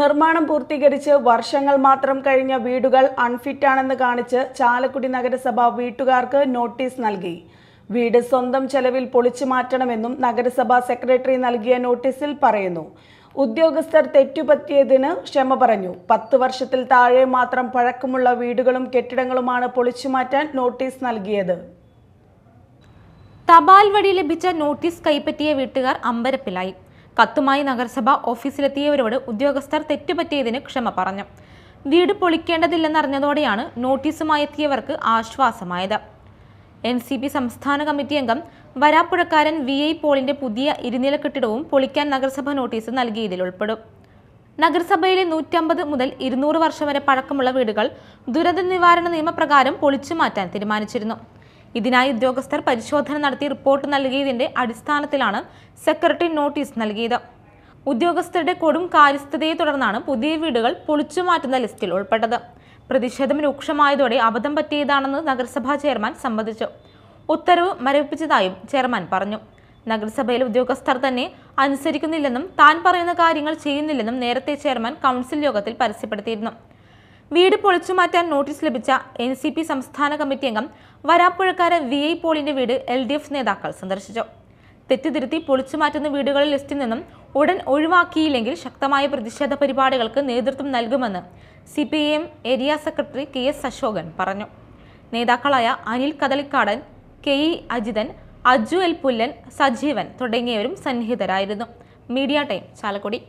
നിർമ്മാണം പൂർത്തീകരിച്ച് വർഷങ്ങൾ മാത്രം കഴിഞ്ഞ വീടുകൾ അൺഫിറ്റാണെന്ന് കാണിച്ച് ചാലക്കുടി നഗരസഭ വീട്ടുകാർക്ക് നോട്ടീസ് നൽകി. വീട് സ്വന്തം ചെലവിൽ പൊളിച്ചു മാറ്റണമെന്നും നഗരസഭാ സെക്രട്ടറി നൽകിയ നോട്ടീസിൽ പറയുന്നു. ഉദ്യോഗസ്ഥർ തെറ്റുപറ്റിയതിന് ക്ഷമ പറഞ്ഞു. പത്ത് വർഷത്തിൽ താഴെ മാത്രം പഴക്കമുള്ള വീടുകളും കെട്ടിടങ്ങളുമാണ് പൊളിച്ചു മാറ്റാൻ നോട്ടീസ് നൽകിയത്. തപാൽ വഴി ലഭിച്ച നോട്ടീസ് കൈപ്പറ്റിയ വീട്ടുകാർ അമ്പരപ്പിലായി. കത്തുമായി നഗരസഭ ഓഫീസിലെത്തിയവരോട് ഉദ്യോഗസ്ഥർ തെറ്റുപറ്റിയതിന് ക്ഷമ പറഞ്ഞു. വീട് പൊളിക്കേണ്ടതില്ലെന്നറിഞ്ഞതോടെയാണ് നോട്ടീസുമായി എത്തിയവർക്ക് ആശ്വാസമായത്. എൻ സി പി സംസ്ഥാന കമ്മിറ്റി അംഗം വരാപ്പുഴക്കാരൻ വി ഐ പോളിന്റെ പുതിയ ഇരുനില കെട്ടിടവും പൊളിക്കാൻ നഗരസഭ നോട്ടീസ് നൽകിയതിൽ ഉൾപ്പെടും. നഗരസഭയിലെ നൂറ്റമ്പത് മുതൽ ഇരുന്നൂറ് വർഷം വരെ പഴക്കമുള്ള വീടുകൾ ദുരന്ത നിവാരണ നിയമപ്രകാരം പൊളിച്ചു മാറ്റാൻ തീരുമാനിച്ചിരുന്നു. ഇതിനായി ഉദ്യോഗസ്ഥർ പരിശോധന നടത്തി റിപ്പോർട്ട് നൽകിയതിന്റെ അടിസ്ഥാനത്തിലാണ് സെക്രട്ടറി നോട്ടീസ് നൽകിയത്. ഉദ്യോഗസ്ഥരുടെ കൊടും കാര്യസ്ഥതയെ തുടർന്നാണ് പുതിയ വീടുകൾ പൊളിച്ചു മാറ്റുന്ന ലിസ്റ്റിൽ ഉൾപ്പെട്ടത്. പ്രതിഷേധം രൂക്ഷമായതോടെ അബദ്ധം പറ്റിയതാണെന്ന് നഗരസഭാ ചെയർമാൻ സംബന്ധിച്ചു. ഉത്തരവ് മരവിപ്പിച്ചതായും ചെയർമാൻ പറഞ്ഞു. നഗരസഭയിലെ ഉദ്യോഗസ്ഥർ തന്നെ അനുസരിക്കുന്നില്ലെന്നും താൻ പറയുന്ന കാര്യങ്ങൾ ചെയ്യുന്നില്ലെന്നും നേരത്തെ ചെയർമാൻ കൗൺസിൽ യോഗത്തിൽ പരസ്യപ്പെടുത്തിയിരുന്നു. വീട് പൊളിച്ചു മാറ്റാൻ നോട്ടീസ് ലഭിച്ച എൻ സി പി സംസ്ഥാന കമ്മിറ്റി അംഗം വരാപ്പുഴക്കാരൻ വി ഐ പോളിന്റെ വീട് എൽ ഡി എഫ് നേതാക്കൾ സന്ദർശിച്ചു. തെറ്റിതിരുത്തി പൊളിച്ചു മാറ്റുന്ന വീടുകളുടെ ലിസ്റ്റിൽ നിന്നും ഉടൻ ഒഴിവാക്കിയില്ലെങ്കിൽ ശക്തമായ പ്രതിഷേധ പരിപാടികൾക്ക് നേതൃത്വം നൽകുമെന്ന് C P I M area secretary K S Ashokan പറഞ്ഞു. നേതാക്കളായ Anil Kadalikkadan K E Ajithan Aju L Pullan Sajeevan തുടങ്ങിയവരും സന്നിഹിതരായിരുന്നു. Media time Chalakudy.